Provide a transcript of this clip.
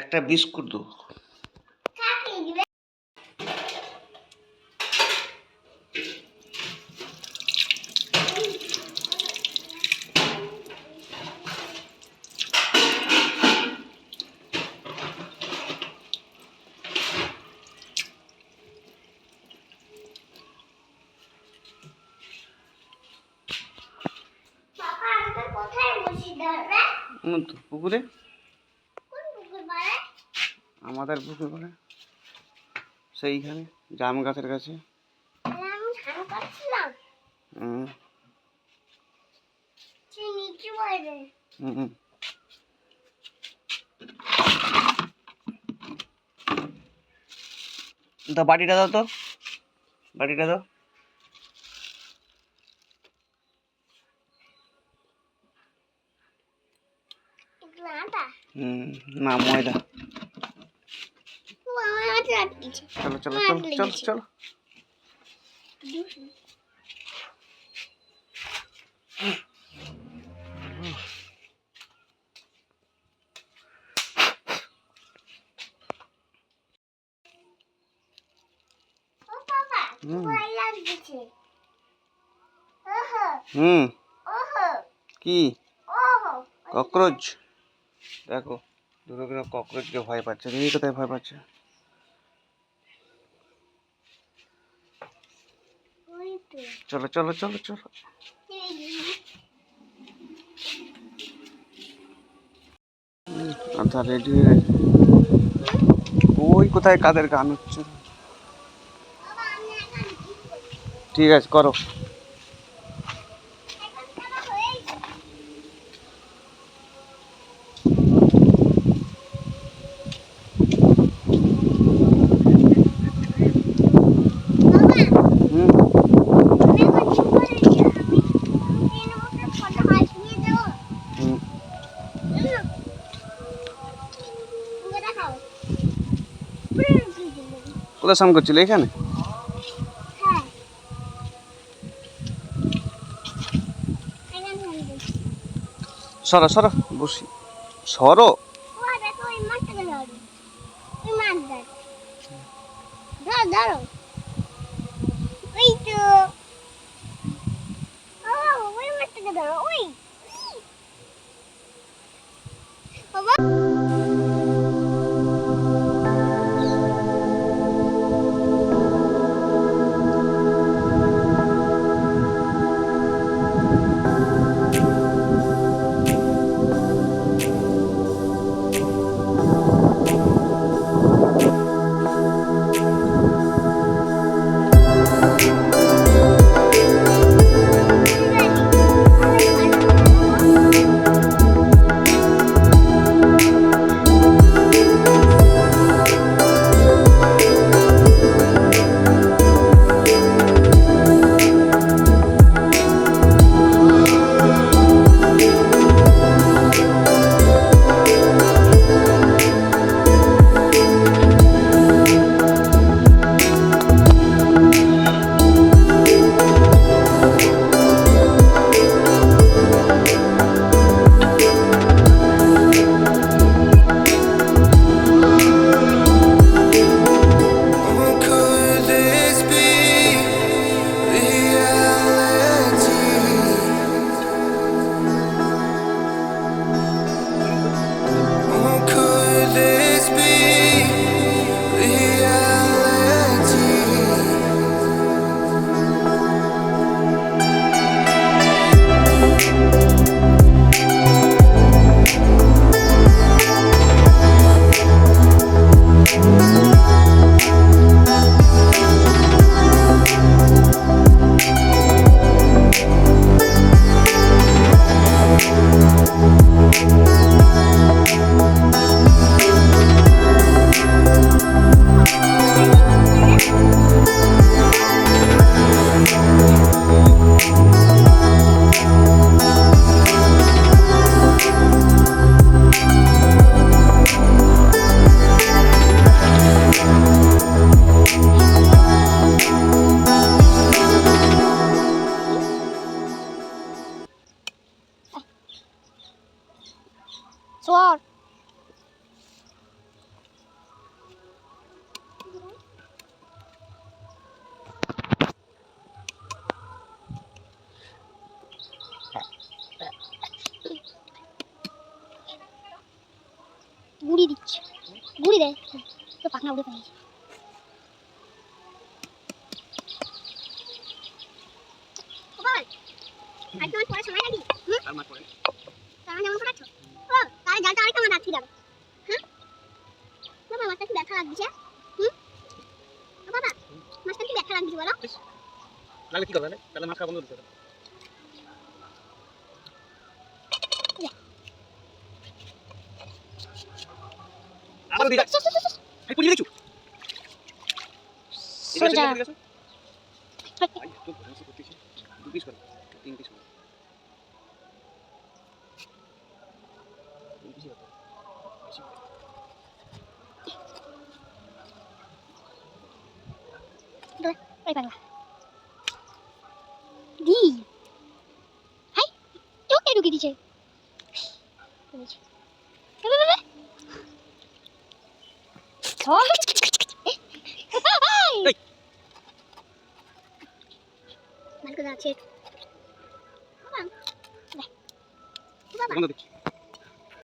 একটা বিস্কুট দো। পুকুরে। আমাদের পুকুর পাড়ে সেইখানে জাম গাছের কাছে। হুম। বাটিটা দাও তো। বাটিটা দাও। হুম না ময়দা। চলো চলো চলো চলো চলো। হুম। কি? ককরোচ। দেখো দুটো কিলো ককরোচকে ভয় পাচ্ছে। দেখি কোথায় ভয় পাচ্ছে ওই তো চলো চলো চলো চলো। আচ্ছা রেডি হয়ে ওই কোথায় কাদের গান হচ্ছে? ঠিক আছে, করো। কোথায় স্নান করছিলে? এখানে? হ্যাঁ। সরো সরো বসি। সরো? ধরো বাবা মাছটা কি ব্যথা লাগছে বলো? নাহলে কি করবে তাহলে মাছ খাওয়া বন্ধ এই পুলি দেখছ সরে যা। দু পিস করে তিন পিস করে তিন পিস করে। বেশি করে। ওই পাগলা দি। হাই চোখে はい。マルクダチェ。ほら。ほら。ほら。